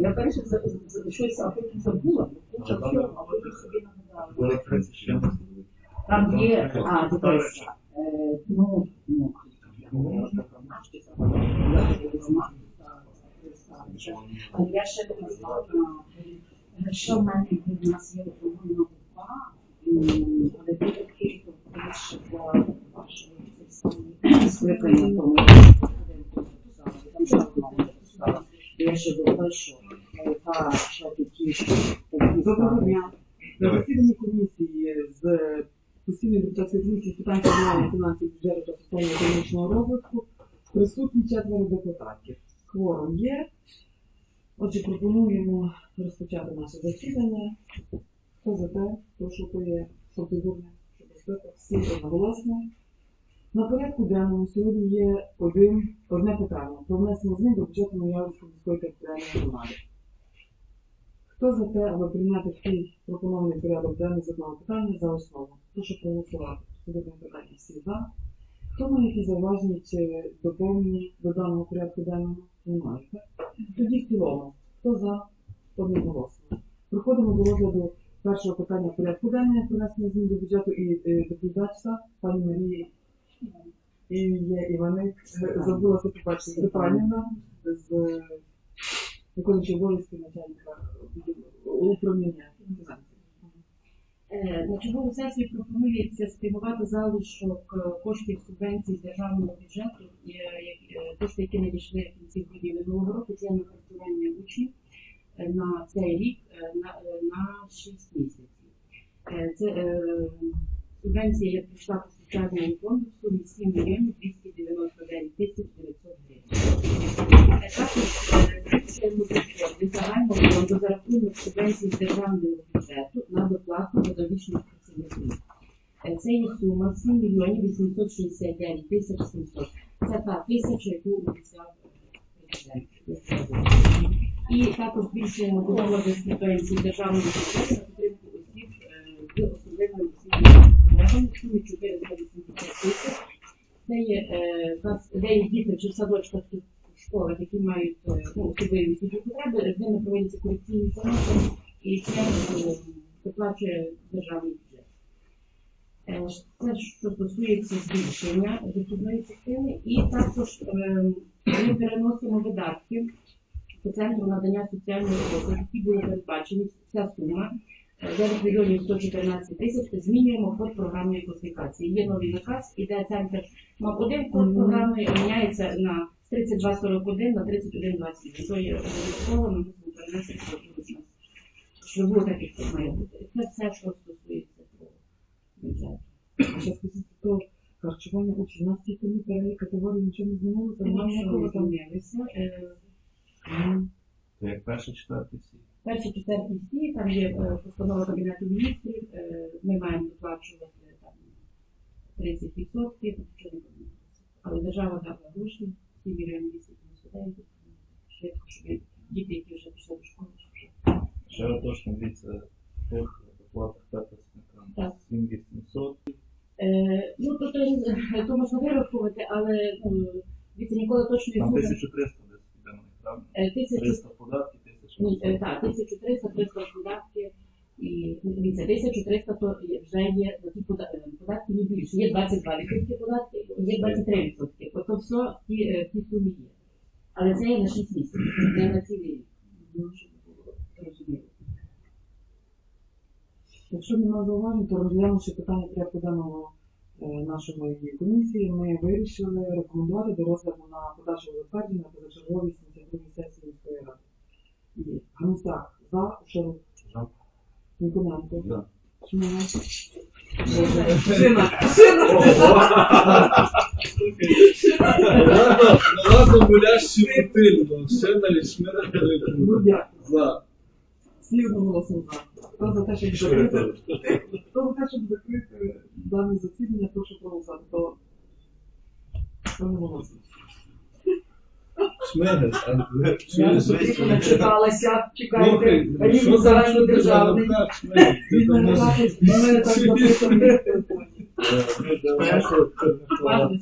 Я перше щось, а потім забула, куча всього, а потім собі нагадала. Там є, а, е, ну, ну, але я ще не знала, що в мене в нас є два, м, але буде кілька більше вашого скликання, тому написала. Я ще думала, що такі. На засіданні комісії з постійної депутатської з питань планування фінансів бюджету та соціально-економічного розвитку присутні четверо депутатів. Кворум є. Отже, пропонуємо розпочати наше засідання. Хто за те, прошу то є процедурне, щоб безпека, всі одноголосно. На порядку денному сьогодні є один, одне питання про внесення змін до бюджету Новоявської міської територіальної громади. Хто за те, аби прийняти такий пропонований порядок денний з одного питання за основу? Прошу проголосувати. Сьогодні питання всі за. Хто має якісь зауваження чи доповнення до даного порядку денного? Немає. Тоді в цілому. Хто за? Одноголосно. Проходимо до розгляду першого питання порядку денного про внесення змін до бюджету і е, доповідачка пані Марії і є Іваник. Е, Забула це побачити. Степанівна з е, обов'язки начальника управління. Е, На чергову сесію пропонується спрямувати залишок коштів субвенцій з державного бюджету, як- кошти, які надійшли в кінці грудня минулого року, це на харчування учнів на цей рік на, на 6 місяців. Це субвенція є прийшла по соціальному фонду в сумі 7 мільйонів 299 тисяч 900 гривень. Також від загального фонду за рахунок субвенцій з державного бюджету на доплату педагогічних працівників. Е, Це є сума 7 мільйонів 869 тисяч 700. Це та тисяча, яку обіцяв президент. І також збільшуємо доходи з субвенцій державного бюджету 480 тисяч. Це є е, в діти чи в садочках чи в школах, які мають е, ну, особливі освітні потреби, з ними проводяться корекційні заняття, і це е, виплачує державний бюджет. Е, Це що стосується збільшення дохідної частини, і також е, ми переносимо видатки по центру надання соціальної роботи, які були передбачені, ця сума е, 9 мільйонів 114 тисяч, змінюємо код програмної класифікації. Є новий наказ, іде центр мав один код програми, і міняється на 3241 на 3121. То є обов'язково, ми мусимо перенести код. Щоб було так, як має бути. Це все, що стосується цього бюджету. Ще скажіть, то харчування учнів. У нас тільки не перелік категорії нічого не змінилося, немає ніякого там. Е, Це як перший, четвертий всі. Перші четверті всі, там є е, постанова Кабінету міністрів, е, ми маємо доплачувати там 30%, нічого не помінялося. Але держава дала гроші, 7 мільйонів 299, швидко, щоб діти, які вже пішли до школи, щоб вже Ще уточно дивіться, тих доплатах. Так. 7800. Е, ну, то, то, то можна вирахувати, але ну, дивіться, ніколи точної Там 1300 десь піде на правильно? Е, тисячу 300 податків, 1000 Ні, так, 1300, 300 податки. І ну, дивіться, 1300 то вже є такі пода- е, податки не більше. Є 22 відсотки податки, є 23 відсотки. Ото все ті, е, ті сумі є. Але це є на 6 місяців, не на цілий рік. Ну. Якщо немає зауважень, то розглянувши питання порядку денного е, нашої комісії, ми вирішили рекомендувати до розгляду на подальше затвердження позачерговій 72 сесії міської ради. І Ганусяк за, За. Ніконенко, За. Шмина. Шина, Разом гулящі мотильно, ще на шмира Грудя. За. Всі одноголосно за. Хто за те, щоб закрити, хто за те, щоб закрити дане засідання, прошу проголосувати. Хто одноголосно. Шмигаль, а Я чуєш? вже начиталася, чекайте, що загальнодержавний. Він мене так- записано в телефоні.